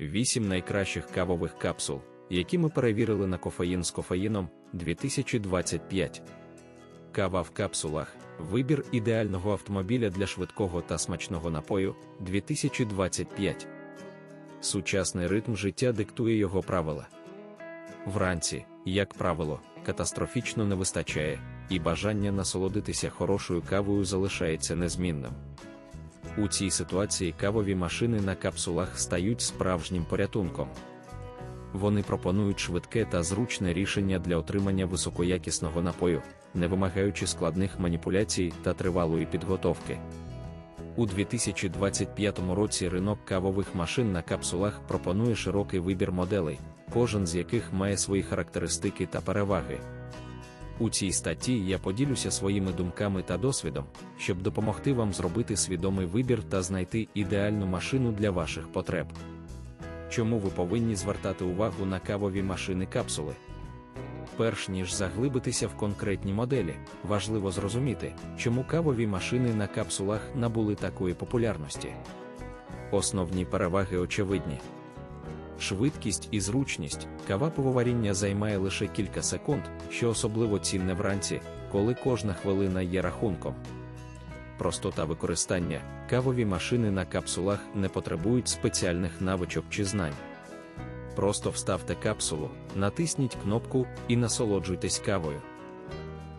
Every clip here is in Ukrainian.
8 найкращих кавових капсул, які ми перевірили на кофеїн з кофеїном 2025. Кава в капсулах. Вибір ідеального автомобіля для швидкого та смачного напою 2025. Сучасний ритм життя диктує його правила. Вранці, як правило, катастрофічно не вистачає, і бажання насолодитися хорошою кавою залишається незмінним. У цій ситуації кавові машини на капсулах стають справжнім порятунком. Вони пропонують швидке та зручне рішення для отримання високоякісного напою, не вимагаючи складних маніпуляцій та тривалої підготовки. У 2025 році ринок кавових машин на капсулах пропонує широкий вибір моделей, кожен з яких має свої характеристики та переваги. У цій статті я поділюся своїми думками та досвідом, щоб допомогти вам зробити свідомий вибір та знайти ідеальну машину для ваших потреб. Чому ви повинні звертати увагу на кавові машини капсули? Перш ніж заглибитися в конкретні моделі, важливо зрозуміти, чому кавові машини на капсулах набули такої популярності. Основні переваги очевидні. Швидкість і зручність кава пивоваріння займає лише кілька секунд, що особливо цінне вранці, коли кожна хвилина є рахунком. Простота використання кавові машини на капсулах не потребують спеціальних навичок чи знань. Просто вставте капсулу, натисніть кнопку і насолоджуйтесь кавою.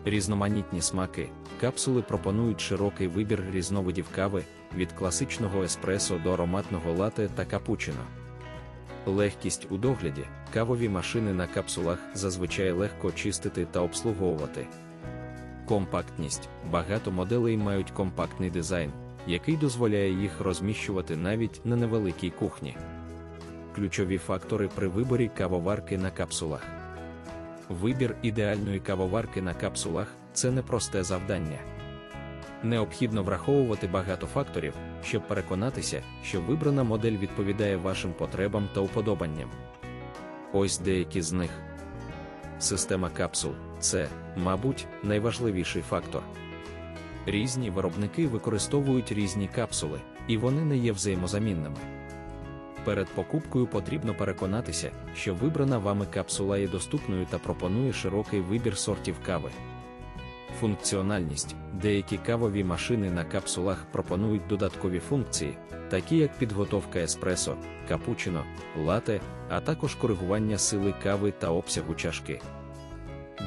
Різноманітні смаки. Капсули пропонують широкий вибір різновидів кави від класичного еспресо до ароматного лате та капучино. Легкість у догляді, кавові машини на капсулах зазвичай легко чистити та обслуговувати. Компактність. Багато моделей мають компактний дизайн, який дозволяє їх розміщувати навіть на невеликій кухні. Ключові фактори при виборі кавоварки на капсулах. Вибір ідеальної кавоварки на капсулах це непросте завдання. Необхідно враховувати багато факторів, щоб переконатися, що вибрана модель відповідає вашим потребам та уподобанням. Ось деякі з них. Система капсул це, мабуть, найважливіший фактор. Різні виробники використовують різні капсули, і вони не є взаємозамінними. Перед покупкою потрібно переконатися, що вибрана вами капсула є доступною та пропонує широкий вибір сортів кави. Функціональність деякі кавові машини на капсулах пропонують додаткові функції, такі як підготовка еспресо, капучино, лате, а також коригування сили кави та обсягу чашки.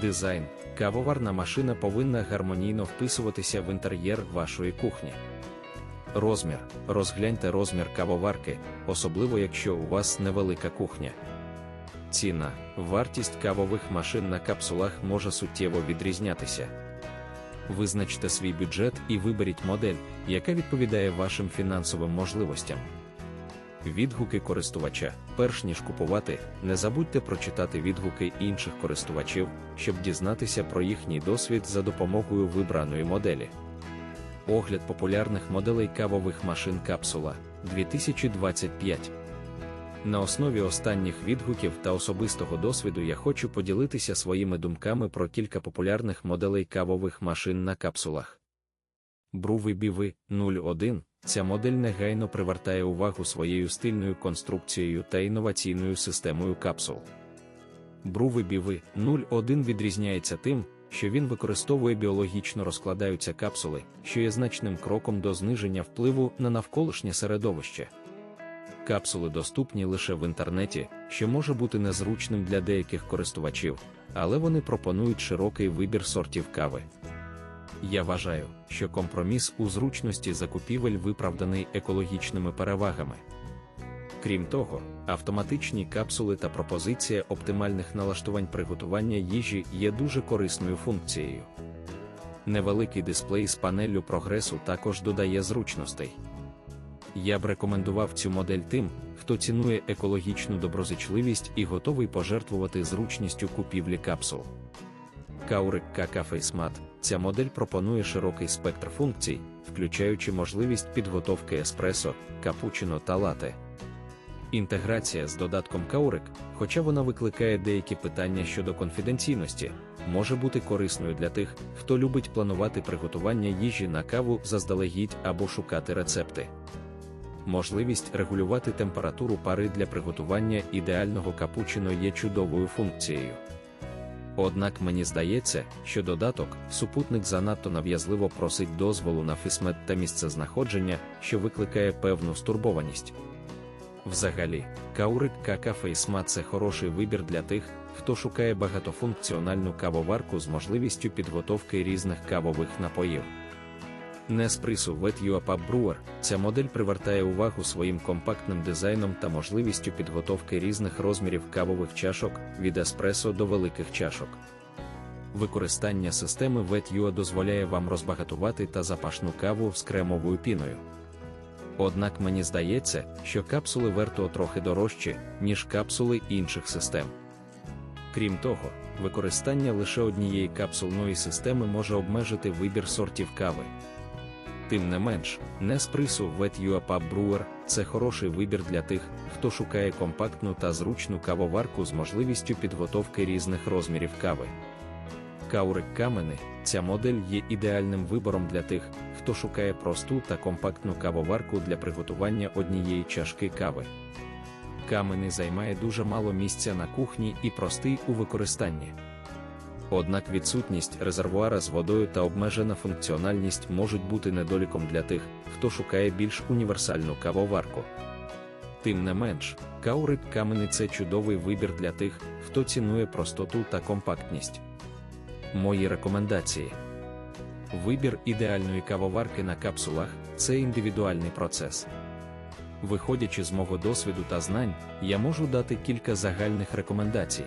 Дизайн кавоварна машина повинна гармонійно вписуватися в інтер'єр вашої кухні. Розмір. Розгляньте розмір кавоварки, особливо якщо у вас невелика кухня. Ціна. Вартість кавових машин на капсулах може суттєво відрізнятися. Визначте свій бюджет і виберіть модель, яка відповідає вашим фінансовим можливостям. Відгуки користувача. Перш ніж купувати, не забудьте прочитати відгуки інших користувачів, щоб дізнатися про їхній досвід за допомогою вибраної моделі. Огляд популярних моделей кавових машин капсула 2025. На основі останніх відгуків та особистого досвіду я хочу поділитися своїми думками про кілька популярних моделей кавових машин на капсулах. Бруви Біви 01 Ця модель негайно привертає увагу своєю стильною конструкцією та інноваційною системою капсул. Бруви Біви 01 відрізняється тим, що він використовує біологічно розкладаються капсули, що є значним кроком до зниження впливу на навколишнє середовище. Капсули доступні лише в інтернеті, що може бути незручним для деяких користувачів, але вони пропонують широкий вибір сортів кави. Я вважаю, що компроміс у зручності закупівель виправданий екологічними перевагами. Крім того, автоматичні капсули та пропозиція оптимальних налаштувань приготування їжі є дуже корисною функцією. Невеликий дисплей з панеллю прогресу також додає зручностей. Я б рекомендував цю модель тим, хто цінує екологічну доброзичливість і готовий пожертвувати зручністю купівлі капсул. Kauric KK FaceMat Ця модель пропонує широкий спектр функцій, включаючи можливість підготовки еспресо, капучино та лате. Інтеграція з додатком Kauric, хоча вона викликає деякі питання щодо конфіденційності, може бути корисною для тих, хто любить планувати приготування їжі на каву заздалегідь або шукати рецепти. Можливість регулювати температуру пари для приготування ідеального капучино є чудовою функцією. Однак мені здається, що додаток, супутник занадто нав'язливо просить дозволу на фісмет та місцезнаходження, що викликає певну стурбованість. Взагалі, Каурик Кака Фейсма це хороший вибір для тих, хто шукає багатофункціональну кавоварку з можливістю підготовки різних кавових напоїв. Неспрису Pub Brewer ця модель привертає увагу своїм компактним дизайном та можливістю підготовки різних розмірів кавових чашок від еспресо до великих чашок. Використання системи WetUA дозволяє вам розбагатувати та запашну каву з кремовою піною. Однак мені здається, що капсули Vertuo трохи дорожчі, ніж капсули інших систем. Крім того, використання лише однієї капсульної системи може обмежити вибір сортів кави. Тим не менш, Неспрису Wet Pub Brewer – це хороший вибір для тих, хто шукає компактну та зручну кавоварку з можливістю підготовки різних розмірів кави. Каурик камени ця модель є ідеальним вибором для тих, хто шукає просту та компактну кавоварку для приготування однієї чашки кави. Камени займає дуже мало місця на кухні і простий у використанні. Однак відсутність резервуара з водою та обмежена функціональність можуть бути недоліком для тих, хто шукає більш універсальну кавоварку. Тим не менш, каурик камені це чудовий вибір для тих, хто цінує простоту та компактність. Мої рекомендації: вибір ідеальної кавоварки на капсулах це індивідуальний процес. Виходячи з мого досвіду та знань, я можу дати кілька загальних рекомендацій.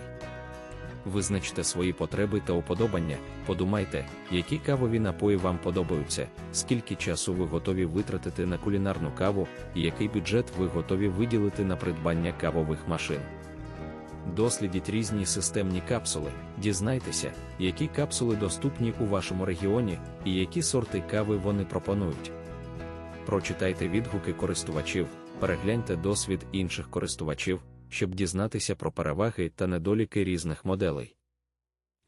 Визначте свої потреби та уподобання, подумайте, які кавові напої вам подобаються, скільки часу ви готові витратити на кулінарну каву і який бюджет ви готові виділити на придбання кавових машин. Дослідіть різні системні капсули, дізнайтеся, які капсули доступні у вашому регіоні і які сорти кави вони пропонують. Прочитайте відгуки користувачів, перегляньте досвід інших користувачів, щоб дізнатися про переваги та недоліки різних моделей.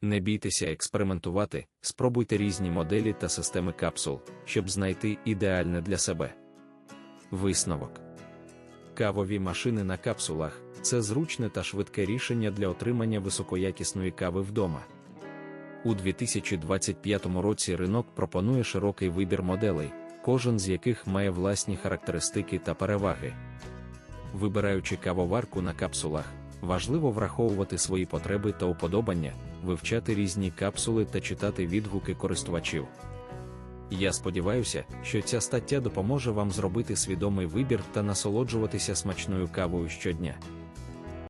Не бійтеся експериментувати, спробуйте різні моделі та системи капсул, щоб знайти ідеальне для себе. Висновок Кавові машини на капсулах це зручне та швидке рішення для отримання високоякісної кави вдома. У 2025 році ринок пропонує широкий вибір моделей, кожен з яких має власні характеристики та переваги. Вибираючи кавоварку на капсулах, важливо враховувати свої потреби та уподобання, вивчати різні капсули та читати відгуки користувачів. Я сподіваюся, що ця стаття допоможе вам зробити свідомий вибір та насолоджуватися смачною кавою щодня.